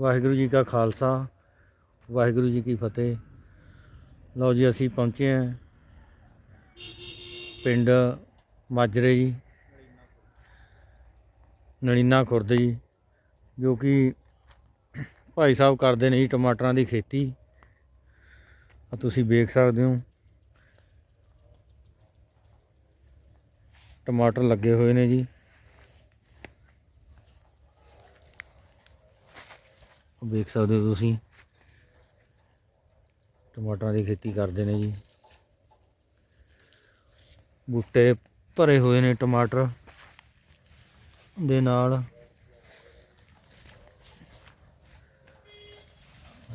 ਵਾਹਿਗੁਰੂ ਜੀ ਕਾ ਖਾਲਸਾ, ਵਾਹਿਗੁਰੂ ਜੀ ਕੀ ਫਤਿਹ। ਲਓ ਜੀ, ਅਸੀਂ ਪਹੁੰਚੇ ਹਾਂ ਪਿੰਡ ਮਾਜਰੇ ਜੀ, ਨਲੀਨਾ ਖੁਰਦ ਜੀ, ਜੋ ਕਿ ਭਾਈ ਸਾਹਿਬ ਕਰਦੇ ਨੇ ਜੀ ਟਮਾਟਰਾਂ ਦੀ ਖੇਤੀ। ਆ ਤੁਸੀਂ ਵੇਖ ਸਕਦੇ ਹੋ। ਟਮਾਟਰ ਲੱਗੇ ਹੋਏ ਨੇ ਜੀ। ਵੇਖ ਸਕਦੇ ਹੋ ਤੁਸੀਂ। ਟਮਾਟਰਾਂ ਦੀ ਖੇਤੀ ਕਰਦੇ ਨੇ ਜੀ। ਬੂਟੇ ਭਰੇ ਹੋਏ ਨੇ ਟਮਾਟਰ ਦੇ ਨਾਲ।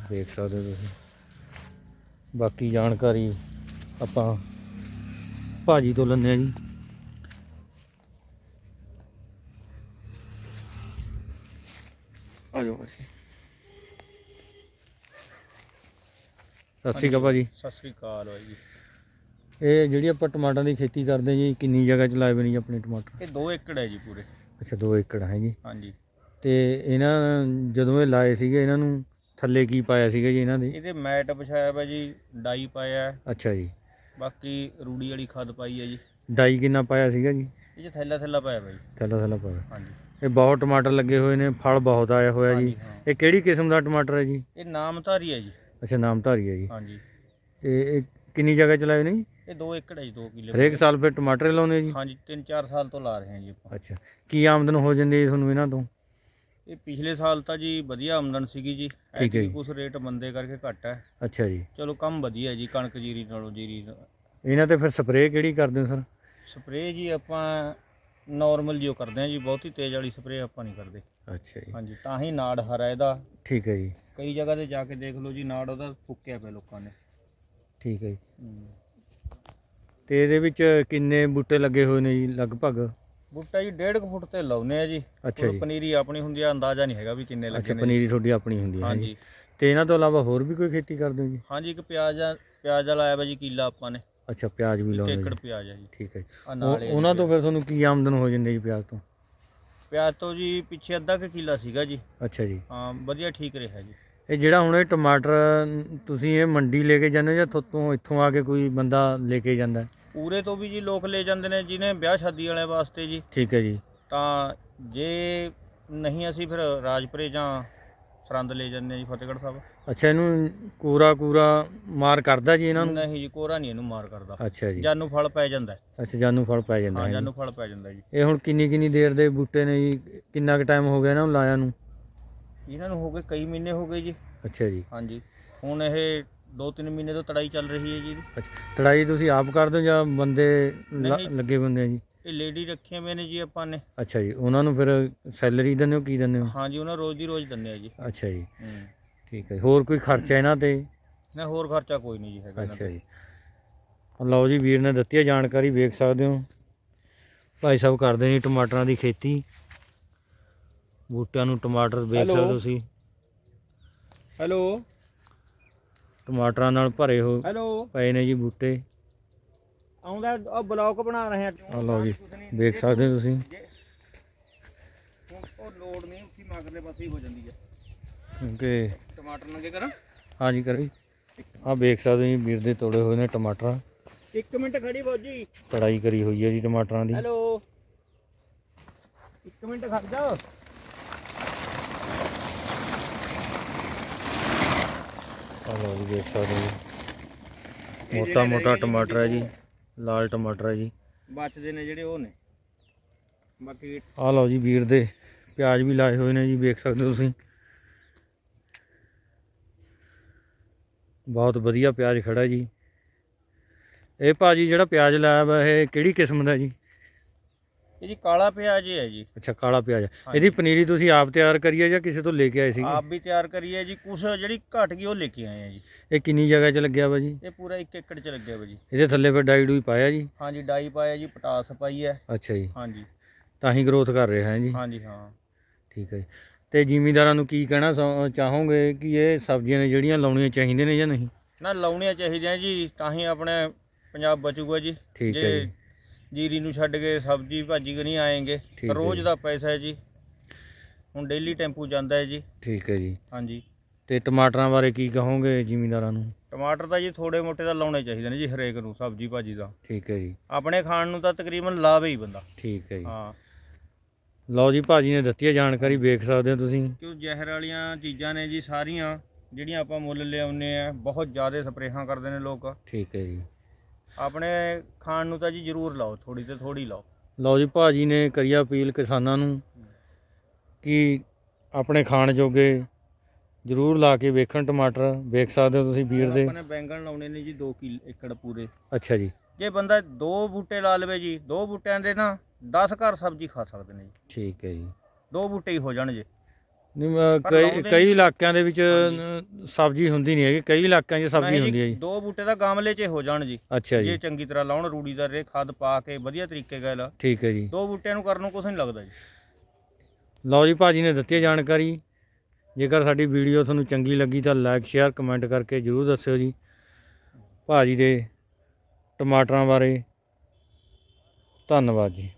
ਦੇਖ ਸਕਦੇ ਹੋ ਤੁਸੀਂ। ਬਾਕੀ ਜਾਣਕਾਰੀ ਆਪਾਂ ਭਾਜੀ ਤੋਂ ਲੈਂਦੇ ਆ ਜੀ। ਆ ਜਾਓ ਸਤਿ ਸ਼੍ਰੀ ਅਕਾਲ ਭਾਜੀ। ਸਤਿ ਸ੍ਰੀ ਅਕਾਲ ਬਾਈ ਜੀ। ਇਹ ਜਿਹੜੀ ਆਪਾਂ ਟਮਾਟਰਾਂ ਦੀ ਖੇਤੀ ਕਰਦੇ ਜੀ ਕਿੰਨੀ ਜਗ੍ਹਾ 'ਚ ਲਾਏ ਹੋਏ ਨੇ ਜੀ ਆਪਣੇ ਟਮਾਟਰ? ਇਹ 2 ਏਕੜ ਹੈ ਜੀ ਪੂਰੇ। ਅੱਛਾ 2 ਏਕੜ ਹੈ ਜੀ। ਹਾਂਜੀ। ਤੇ ਇਹਨਾਂ ਜਦੋਂ ਇਹ ਲਾਏ ਸੀਗੇ ਇਹਨਾਂ ਨੂੰ ਥੱਲੇ ਕੀ ਪਾਇਆ ਸੀਗਾ ਜੀ ਇਹਨਾਂ ਦੇ? ਇਹਦੇ ਮੈਟ ਵਿਛਾਇਆ ਵਾ ਜੀ ਡਾਈ ਪਾਇਆ। ਹੈ, ਅੱਛਾ ਜੀ। ਬਾਕੀ ਰੂੜੀ ਵਾਲੀ ਖਾਦ ਪਾਈ ਹੈ ਜੀ। ਡਾਈ ਕਿੰਨਾ ਪਾਇਆ ਸੀਗਾ ਜੀ? ਇਹ 'ਚ ਥੈਲਾ ਥੈਲਾ ਪਾਇਆ ਵਾ ਜੀ। ਥੱਲਾ ਥੱਲਾ ਪਾਇਆ। ਹਾਂਜੀ। ਇਹ ਬਹੁਤ ਟਮਾਟਰ ਲੱਗੇ ਹੋਏ ਨੇ ਫਲ ਬਹੁਤ ਆਇਆ ਹੋਇਆ ਜੀ। ਹਾਂਜੀ, ਹਾਂ। ਇਹ ਕਿਹੜੀ ਕਿਸਮ ਦਾ ਟਮਾਟਰ ਹੈ ਜੀ? ਇਹ ਨਾਮਧਾਰੀ ਹੈ ਜੀ। ਅੱਛਾ ਨਾਮਧਾਰੀ ਹੈ ਜੀ। ਹਾਂਜੀ। ਤੇ ਇਹ ਕਿੰਨੀ ਜਗ੍ਹਾ 'ਚ ਲਾਏ ਨੇ ਜੀ? ਇਹ 2 ਏਕੜ ਹੈ ਜੀ 2 ਕਿੱਲੇ। ਹਰੇਕ ਸਾਲ ਫਿਰ ਟਮਾਟਰ ਹੀ ਲਾਉਂਦੇ ਜੀ? ਹਾਂਜੀ 3-4 ਸਾਲ ਤੋਂ ਲਾ ਰਹੇ ਹਾਂ ਜੀ ਆਪਾਂ। ਅੱਛਾ ਕੀ ਆਮਦਨ ਹੋ ਜਾਂਦੀ ਹੈ ਤੁਹਾਨੂੰ ਇਹਨਾਂ ਤੋਂ? ਇਹ ਪਿਛਲੇ ਸਾਲ ਤਾਂ ਜੀ ਵਧੀਆ ਆਮਦਨ ਸੀਗੀ ਜੀ। ਹੈ ਐਤਕੀ ਜੀ। ਕੁਛ ਰੇਟ ਮੰਦੇ ਕਰਕੇ ਘੱਟ ਹੈ। ਅੱਛਾ ਜੀ। ਚਲੋ ਕੰਮ ਵਧੀਆ ਜੀ ਕਣਕ ਜੀਰੀ ਨਾਲੋਂ ਜੀਰੀ ਇਹਨਾਂ ਤੇ ਫਿਰ ਸਪਰੇਅ ਕਿਹੜੀ ਕਰਦੇ ਹੋ ਸਰ? ਸਪਰੇਅ ਜੀ ਆਪਾਂ ਨਾਰਮਲ ਜਿਓ ਕਰਦੇ ਹਾਂ ਜੀ ਬਹੁਤੀ ਤੇਜ਼ ਵਾਲੀ ਸਪਰੇਅ ਆਪਾਂ ਨਹੀਂ ਕਰਦੇ। ਅੱਛਾ ਜੀ। ਹਾਂਜੀ ਤਾਂ ਹੀ ਨਾੜ ਹਰਾ ਇਹਦਾ। ਠੀਕ ਹੈ ਜੀ। ਕਈ ਜਗ੍ਹਾ ਤੇ ਜਾ ਕੇ ਦੇਖ ਲਓ ਜੀ ਨਾੜ ਉਹਦਾ ਫੁੱਕਿਆ ਪਿਆ ਲੋਕਾਂ ਨੇ। ਠੀਕ ਹੈ ਜੀ। ਹੂੰ। ਤੇ ਇਹਦੇ ਵਿੱਚ ਕਿੰਨੇ ਬੂਟੇ ਲੱਗੇ ਹੋਏ ਨੇ ਜੀ ਲਗਭਗ? ਬੂਟਾ ਜੀ 1.5 ਫੁੱਟ ਤੇ ਲਾਉਨੇ ਆ ਜੀ। ਅੱਛਾ ਜੀ। ਪਨੀਰੀ ਆਪਣੀ ਹੁੰਦੀ ਆ ਅੰਦਾਜ਼ਾ ਨਹੀਂ ਹੈਗਾ ਵੀ ਕਿੰਨੇ ਲੱਗੇ ਨੇ ਪਨੀਰੀ ਤੁਹਾਡੀ ਆਪਣੀ ਹੁੰਦੀ ਹੈ ਜੀ। ਹਾਂਜੀ। ਤੇ ਇਹਨਾਂ ਤੋਂ ਇਲਾਵਾ ਹੋਰ ਵੀ ਕੋਈ ਖੇਤੀ ਕਰਦੇ ਹੋ ਜੀ? ਹਾਂਜੀ ਇੱਕ ਪਿਆਜ਼ ਆ ਪਿਆਜ਼ ਵਾਲਾ ਆਇਆ ਵਾ ਜੀ ਕੀਲਾ ਆਪਾਂ ਨੇ। ਅੱਛਾ ਪਿਆਜ਼ ਵੀ ਇੱਕ ਲਾਉਂਦੇ ਏਕੜ ਜੀ। ਪਿਆਜ਼ ਆ ਜੀ। ਠੀਕ ਹੈ ਜੀ। ਆ ਉਹ- ਨਾਲ ਹੀ ਆ ਜੀ ਉਹਨਾਂ ਤੋਂ ਫਿਰ ਤੁਹਾਨੂੰ ਕੀ ਆਮਦਨ ਹੋ ਜਾਂਦੀ ਜੀ ਪਿਆਜ਼ ਤੋਂ? ਪਿਆਜ਼ ਤੋਂ ਜੀ ਪਿੱਛੇ ਅੱਧਾ ਕੁ ਕਿੱਲਾ ਸੀਗਾ ਜੀ। ਅੱਛਾ ਜੀ। ਹਾਂ ਵਧੀਆ ਠੀਕ ਰਿਹਾ ਜੀ। ਇਹ ਜਿਹੜਾ ਹੁਣ ਇਹ ਟਮਾਟਰ ਅਮ, ਤੁਸੀਂ ਇਹ ਮੰਡੀ ਲੈ ਕੇ ਜਾਂਦੇ ਹੋ ਜਾਂ ਤੁਹਾਤੋਂ ਇੱਥੋਂ ਆ ਕੇ ਕੋਈ ਬੰਦਾ ਲੈ ਕੇ ਜਾਂਦਾ? ਹੈ? ਪੂਰੇ ਤੋਂ ਵੀ ਜੀ ਲੋਕ ਲੈ ਜਾਂਦੇ ਨੇ ਜਿਹਨੇ ਵਿਆਹ ਸ਼ਾਦੀ ਵਾਲਿਆਂ ਵਾਸਤੇ ਜੀ। ਠੀਕ ਹੈ ਜੀ। ਤਾਂ ਜੇ ਨਹੀਂ ਅਸੀਂ ਫਿਰ ਰਾਜਪੁਰੇ ਜਾਂ ਸਰੰਦ ਲੈ ਜਾਂਦੇ ਜੀ ਫਤਿਹਗੜ੍ਹ ਸਾਹਿਬ। ਅੱਛਾ ਇਹਨੂੰ ਕੂਰਾ ਕੂਰਾ ਮਾਰ ਕਰਦਾ ਜੀ ਇਹਨਾਂ ਨੂੰ? ਨਹੀਂ ਜੀ ਕੋਰਾ ਨਹੀਂ ਇਹਨੂੰ ਮਾਰ ਕਰਦਾ। ਅੱਛਾ ਜੀ। ਜਾਨੂੰ ਫਲ ਪੈ ਜਾਂਦਾ ਹੈ। ਅੱਛਾ ਜਾਨੂੰ ਫਲ ਪੈ ਜਾਂਦਾ ਹਾਂ। ਜਾਨੂੰ ਫਲ ਪੈ ਜਾਂਦਾ ਜੀ। ਇਹ ਹੁਣ ਕਿੰਨੀ ਕਿੰਨੀ ਦੇਰ ਦੇ ਬੂਟੇ ਨੇ ਜੀ? ਕਿੰਨਾ ਕੁ ਟਾਈਮ ਹੋ ਗਿਆ ਇਹਨਾਂ ਨੂੰ ਲਾਇਆ ਨੂੰ? ਇਹਨਾਂ ਨੂੰ ਹੋ ਗਏ ਕਈ ਮਹੀਨੇ ਹੋ ਗਏ ਜੀ। ਅੱਛਾ ਜੀ। ਹਾਂਜੀ ਹੁਣ ਇਹ 2-3 ਮਹੀਨੇ ਤੋਂ ਤੜਾਈ ਚੱਲ ਰਹੀ ਹੈ ਜੀ। ਇਹਦੀ। ਅੱਛਾ ਤੜਾਈ ਤੁਸੀਂ ਆਪ ਕਰਦੇ ਹੋ ਜਾਂ ਬੰਦੇ ਲ- ਨਹੀਂ। ਲੱਗੇ ਬੰਦੇ ਆ ਜੀ? ਇਹ ਲੇਡੀ ਰੱਖੀਆਂ ਹੋਈਆਂ ਨੇ ਜੀ ਆਪਾਂ ਨੇ। ਅੱਛਾ ਜੀ ਉਹਨਾਂ ਨੂੰ ਫਿਰ ਸੈਲਰੀ ਦਿੰਦੇ ਹੋ ਕੀ ਦਿੰਦੇ ਹੋ? ਹਾਂਜੀ ਉਹਨਾਂ ਰੋਜ਼ ਦੀ ਰੋਜ਼ ਦਿੰਦੇ ਆ ਜੀ। ਅੱਛਾ ਜੀ। ਹੂੰ। ਠੀਕ ਹੈ ਹੋਰ ਕੋਈ ਖਰਚਾ ਇਹਨਾਂ ਤੇ? ਨਾ ਹੋਰ ਖਰਚਾ ਕੋਈ ਨਹੀਂ ਜੀ ਹੈਗਾ ਇਹਨਾਂ ਅੱਛਾ ਤੇ। ਜੀ। ਲਓ ਜੀ ਵੀਰ ਨੇ ਦਿੱਤੀ ਹੈ ਜਾਣਕਾਰੀ ਵੇਖ ਸਕਦੇ ਹੋ। ਭਾਈ ਸਾਹਿਬ ਕਰਦੇ ਨੇ ਟਮਾਟਰਾਂ ਦੀ ਖੇਤੀ। ਬੂਟਿਆਂ ਨੂੰ ਟਮਾਟਰ ਵੇਖ Hello. ਸਕਦੇ ਹੋ ਤੁਸੀਂ। ਹੈਲੋ। ਟਮਾਟਰਾਂ ਨਾਲ ਭਰੇ ਹੋ ਹੈਲੋ। ਪਏ ਨੇ ਜੀ ਬੂਟੇ। ਆਉਂਦਾ ਉਹ ਬਲੌਕ ਬਣਾ ਰਹੇ ਆ। ਆ ਲਓ ਜੀ ਵੇਖ ਸਕਦੇ ਹੋ ਤੁਸੀਂ। ਹੁਣ ਉਹ ਲੋਡ ਨਹੀਂ ਉੱਥੇ ਮਗਰਲੇ ਪਾਸੇ ਹੀ ਹੋ ਜਾਂਦੀ ਹੈ ਕਿਉਂਕਿ ਟਮਾਟਰ ਨੰਗੇ ਕਰਾਂ? ਹਾਂਜੀ ਕਰੀ। ਆ ਵੇਖ ਸਕਦੇ ਹੋ ਜੀ ਵੀਰ ਦੇ ਤੋੜੇ ਹੋਏ ਨੇ ਟਮਾਟਰ। 1 ਮਿੰਟ ਖੜੀ ਫੌਜੀ। ਕੜਾਈ ਕਰੀ ਹੋਈ ਹੈ ਜੀ ਟਮਾਟਰਾਂ ਦੀ। ਹੈਲੋ। 1 ਮਿੰਟ ਖੜ ਜਾ ਆ ਲਓ ਜੀ ਵੇਖ ਸਕਦੇ ਹੋ ਜੀ। ਮੋਟਾ ਮੋਟਾ ਟਮਾਟਰ ਹੈ ਜੀ। ਲਾਲ ਟਮਾਟਰ ਹੈ ਜੀ। ਬਚਦੇ ਨੇ ਜਿਹੜੇ ਉਹ ਨੇ। ਬਾਕੀ ਆ ਲਓ ਜੀ ਵੀਰ ਦੇ ਪਿਆਜ਼ ਵੀ ਲਾਏ ਹੋਏ ਨੇ ਜੀ ਵੇਖ ਸਕਦੇ ਹੋ ਤੁਸੀਂ। ਬਹੁਤ ਵਧੀਆ ਪਿਆਜ਼ ਖੜਾ ਜੀ। ਇਹ ਭਾਜੀ ਜਿਹੜਾ ਪਿਆਜ਼ ਲਾਇਆ ਵਾ ਇਹ ਕਿਹੜੀ ਕਿਸਮ ਦਾ ਜੀ? ਇਹ ਜੀ ਕਾਲਾ ਪਿਆਜ਼ ਹੀ ਹੈ ਜੀ। ਅੱਛਾ ਕਾਲਾ ਪਿਆਜ਼ ਇਹਦੀ ਪਨੀਰੀ ਤੁਸੀਂ ਆਪ ਤਿਆਰ ਕਰੀ ਹੈ ਜਾਂ ਕਿਸੇ ਤੋਂ ਲੈ ਕੇ ਆਏ ਸੀਗੇ? ਆਪ ਵੀ ਤਿਆਰ ਕਰੀਏ ਜੀ ਕੁਛ ਜਿਹੜੀ ਘਟ ਗਈ ਉਹ ਲੈ ਕੇ ਆਏ ਆ ਜੀ। ਇਹ ਕਿੰਨੀ ਜਗ੍ਹਾ 'ਚ ਲੱਗਿਆ ਵਾ ਜੀ? ਇਹ ਪੂਰਾ 1 ਏਕੜ ਚ ਲੱਗਿਆ ਵਾ ਜੀ। ਇਹਦੇ ਥੱਲੇ ਫਿਰ ਡਾਈ ਡੂਈ ਪਾਇਆ ਜੀ? ਹਾਂਜੀ ਡਾਈ ਪਾਇਆ ਜੀ ਪਟਾਸ ਪਾਈ ਹੈ। ਅੱਛਾ ਜੀ। ਹਾਂਜੀ। ਤਾਂ ਹੀ ਗਰੋਥ ਕਰ ਰਿਹਾ ਹੈ ਜੀ। ਹਾਂਜੀ ਹਾਂ। ਠੀਕ ਹੈ ਜੀ। ਤੇ ਜ਼ਿਮੀਂਦਾਰਾਂ ਨੂੰ ਕੀ ਕਹਿਣਾ ਸਾ- ਚਾਹੋਗੇ ਕਿ ਇਹ ਸਬਜ਼ੀਆਂ ਨੇ ਜਿਹੜੀਆਂ ਲਾਉਣੀਆਂ ਚਾਹੀਦੀਆਂ ਨੇ ਜਾਂ ਨਹੀਂ? ਨਾ ਲਾਉਣੀਆਂ ਚਾਹੀਦੀਆਂ ਜੀ ਤਾਂ ਹੀ ਆਪਣੇ ਪੰਜਾਬ ਬਚੂਗਾ ਜੀ। ਠੀਕ ਹੈ ਜੀ। ਜੀਰੀ ਨੂੰ ਛੱਡ ਕੇ ਸਬਜ਼ੀ ਭਾਜੀ ਨਹੀਂ ਆਏਗੇ। ਠੀਕ ਹੈ ਰੋਜ਼ ਜੀ। ਦਾ ਪੈਸਾ ਹੈ ਜੀ। ਹੁਣ ਡੇਲੀ ਟੈਂਪੂ ਜਾਂਦਾ ਹੈ ਜੀ। ਠੀਕ ਹੈ ਜੀ। ਹਾਂਜੀ। ਤੇ ਟਮਾਟਰਾਂ ਬਾਰੇ ਕੀ ਕਹੋਗੇ ਜ਼ਿਮੀਂਦਾਰਾਂ ਨੂੰ? ਟਮਾਟਰ ਤਾਂ ਜੀ ਥੋੜੇ ਮੋਟੇ ਤਾਂ ਲਾਉਣੇ ਚਾਹੀਦੇ ਨੇ ਜੀ ਹਰੇਕ ਨੂੰ ਸਬਜ਼ੀ ਭਾਜੀ ਦਾ। ਠੀਕ ਹੈ ਜੀ। ਆਪਣੇ ਖਾਣ ਨੂੰ ਤਾਂ ਤਕਰੀਬਨ ਲਾਵੇ ਹੀ ਬੰਦਾ। ਠੀਕ ਹੈ ਜੀ। ਹਾਂ। ਲਓ ਜੀ ਭਾਜੀ ਨੇ ਦਿੱਤੀ ਹੈ ਜਾਣਕਾਰੀ ਵੇਖ ਸਕਦੇ ਹੋ ਤੁਸੀਂ। ਕਿਉਂ ਜ਼ਹਿਰ ਵਾਲੀਆਂ ਚੀਜ਼ਾਂ ਨੇ ਜੀ ਸਾਰੀਆਂ ਜਿਹੜੀਆਂ ਆਪਾਂ ਮੁੱਲ ਲਿਆਉਂਦੇ ਆ ਬਹੁਤ ਜ਼ਿਆਦਾ ਸਪਰੇਹਾਂ ਕਰਦੇ ਨੇ ਲੋਕ। ਠੀਕ ਹੈ ਜੀ। ਆਪਣੇ ਖਾਣ ਨੂੰ ਤਾਂ ਜੀ ਜ਼ਰੂਰ ਲਾਓ ਥੋੜੀ ਤੇ ਥੋੜੀ ਲਾਓ। ਲਓ ਜੀ ਭਾਜੀ ਨੇ ਕਰੀ ਅਪੀਲ ਕਿਸਾਨਾਂ ਨੂੰ ਕਿ ਆਪਣੇ ਖਾਣ ਜੋਗੇ ਜ਼ਰੂਰ ਲਾ ਕੇ ਵੇਖਣ ਟਮਾਟਰ ਵੇਖ ਸਕਦੇ ਹੋ ਤੁਸੀਂ ਵੀਰ ਦੇ। ਆਪਾਂ ਨੇ ਬੈਂਗਣ ਲਾਉਣੇ ਨੇ ਜੀ 2 ਕਿਲ ਏਕੜ ਪੂਰੇ। ਅੱਛਾ ਜੀ। ਜੇ ਬੰਦਾ ਦੋ ਬੂਟੇ ਲਾ ਲਵੇ ਜੀ ਦੋ ਬੂਟਿਆਂ ਦੇ ਨਾ 10 ਘਰ ਸਬਜ਼ੀ ਖਾ ਸਕਦੇ ਨੇ ਜੀ। ਠੀਕ ਹੈ ਜੀ। ਦੋ ਬੂਟੇ ਹੀ ਹੋ ਜਾਣ ਜੇ। ਨਹੀਂ ਮੈਂ ਪਰ ਕਈ ਲਾਉਂਦੇ ਕਈ ਨਹੀਂ। ਇਲਾਕਿਆਂ ਦੇ ਵਿੱਚ ਸਬਜ਼ੀ ਹੁੰਦੀ ਨਹੀਂ ਹੈਗੀ। ਕਈ ਇਲਾਕਿਆਂ 'ਚ ਸਬਜ਼ੀ ਨਹੀਂ ਹੁੰਦੀ ਹੈ ਜੀ। ਦੋ ਬੂਟੇ ਤਾਂ ਗਮਲੇ 'ਚ ਹੋ ਜਾਣ ਜੀ। ਅੱਛਾ ਜੇ। ਜੀ ਚੰਗੀ ਤਰ੍ਹਾਂ ਲਾਉਣ ਰੂੜੀ ਦਾ ਰੇ ਖਾਦ ਪਾ ਕੇ ਵਧੀਆ ਤਰੀਕੇ ਨਾਲ ਠੀਕ ਹੈ ਜੀ। ਦੋ ਬੂਟਿਆਂ ਨੂੰ ਕਰਨ ਨੂੰ ਕੁਝ ਨਹੀਂ ਲੱਗਦਾ ਜੀ। ਲਓ ਜੀ ਭਾਜੀ ਨੇ ਦਿੱਤੀ ਹੈ ਜਾਣਕਾਰੀ। ਜੇਕਰ ਸਾਡੀ ਵੀਡੀਓ ਤੁਹਾਨੂੰ ਚੰਗੀ ਲੱਗੀ ਤਾਂ ਲਾਈਕ ਸ਼ੇਅਰ ਕਮੈਂਟ ਕਰਕੇ ਜਰੂਰ ਦੱਸਿਓ ਜੀ। ਭਾਜੀ ਦੇ ਟਮਾਟਰਾਂ ਬਾਰੇ ਧੰਨਵਾਦ ਜੀ।